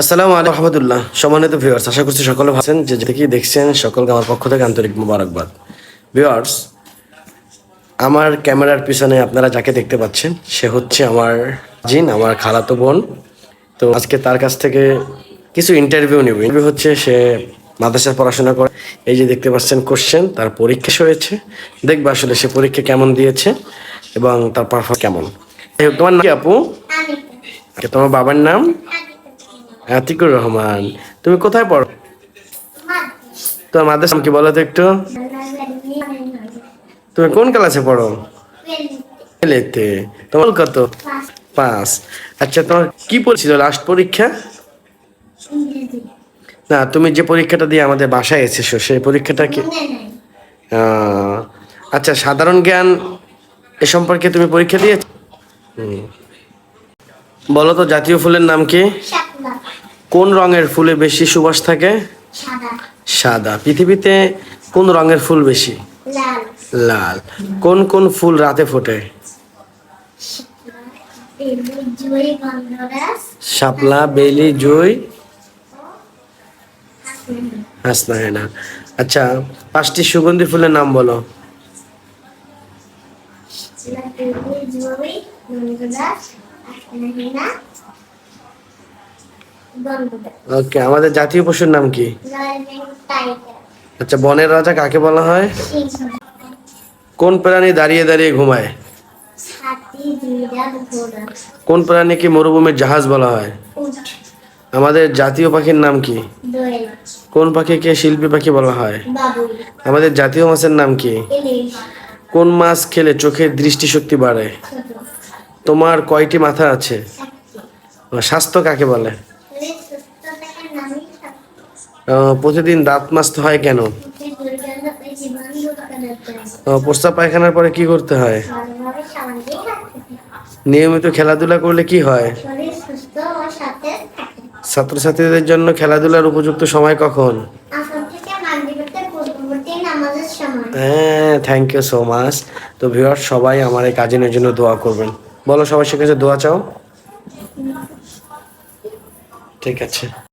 আসসালামু আলাইকুম রহমতুল্লাহ। সম্মানিত ভিউয়ার্স আশা করছি সকলে ভালো আছেন। যে যেদিকেই দেখছেন, সকলকে আমার পক্ষ থেকে আন্তরিক মোবারকবাদ। ভিউয়ার্স আমার ক্যামেরার পিছনে আপনারা যাকে দেখতে পাচ্ছেন, সে হচ্ছে আমার জিন, আমার খালাতো বোন। তো আজকে তার কাছ থেকে কিছু ইন্টারভিউ নেব। ইন্টারভিউ হচ্ছে সে মাদ্রাসায় পড়াশোনা করে। এই যে দেখতে পাচ্ছেন কোশ্চেন তার পরীক্ষা হয়েছে। দেখবে আসলে সে পরীক্ষা কেমন দিয়েছে এবং তার পারফর্ম কেমন। তোমার নাম কি আপু? তোমার বাবার নাম? আতিকুর রহমান, তুমি কোথায় পড়ো? তোমার মাদ্রাসা নাম কি বলো তো একটু? তুমি কোন ক্লাসে পড়ো? এলেতে। তোমার কত? পাঁচ। আচ্ছা তোমার কি পড়ছিল লাস্ট পরীক্ষা? না, তুমি যে পরীক্ষাটা দিয়ে আমাদের বাসায় এসেছ, সেই পরীক্ষাটা কি? আচ্ছা সাধারণ জ্ঞান এ সম্পর্কে তুমি পরীক্ষা দিয়েছ। বলো তো, জাতীয় ফুলের নাম কি? কোন রঙের ফুলে বেশি সুবাস থাকে? সাদা। পৃথিবীতে কোন রঙের ফুল বেশি? লাল। কোন কোন ফুল রাতে ফোটে? শাপলা বেলি জুই। হাসনা হেনা আচ্ছা পাঁচটি সুগন্ধি ফুলের নাম বলো। ওকে আমাদের জাতীয় পশুর নাম কি? আচ্ছা বনের রাজা কাকে বলা হয়? কোন প্রাণী দাঁড়িয়ে দাঁড়িয়ে ঘুমায়? কোন প্রাণীকে মরুভূমির জাহাজ বলা হয়? আমাদের জাতীয় পাখির নাম কি? কোন পাখিকে শিল্পী পাখি বলা হয়? আমাদের জাতীয় মাছের নাম কি? কোন মাছ খেলে চোখের দৃষ্টিশক্তি বাড়ে? তোমার কয়টি মাথা আছে? স্বাস্থ্য কাকে বলে? প্রতিদিন দাঁত মাজতে হয় কেন? প্রস্তাব পায়খানার পরে কি করতে হয়? নিয়মিত খেলাধুলা করলে কি হয়? ছাত্রছাত্রীদের জন্য খেলাধুলার উপযুক্ত সময় কখন? হ্যাঁ থ্যাংক ইউ সো মাচ তো ভিউয়ার সবাই আমার এই কাজিনের জন্য দোয়া করবেন। বলো, সবাই সে কাছে দোয়া চাও? ঠিক আছে।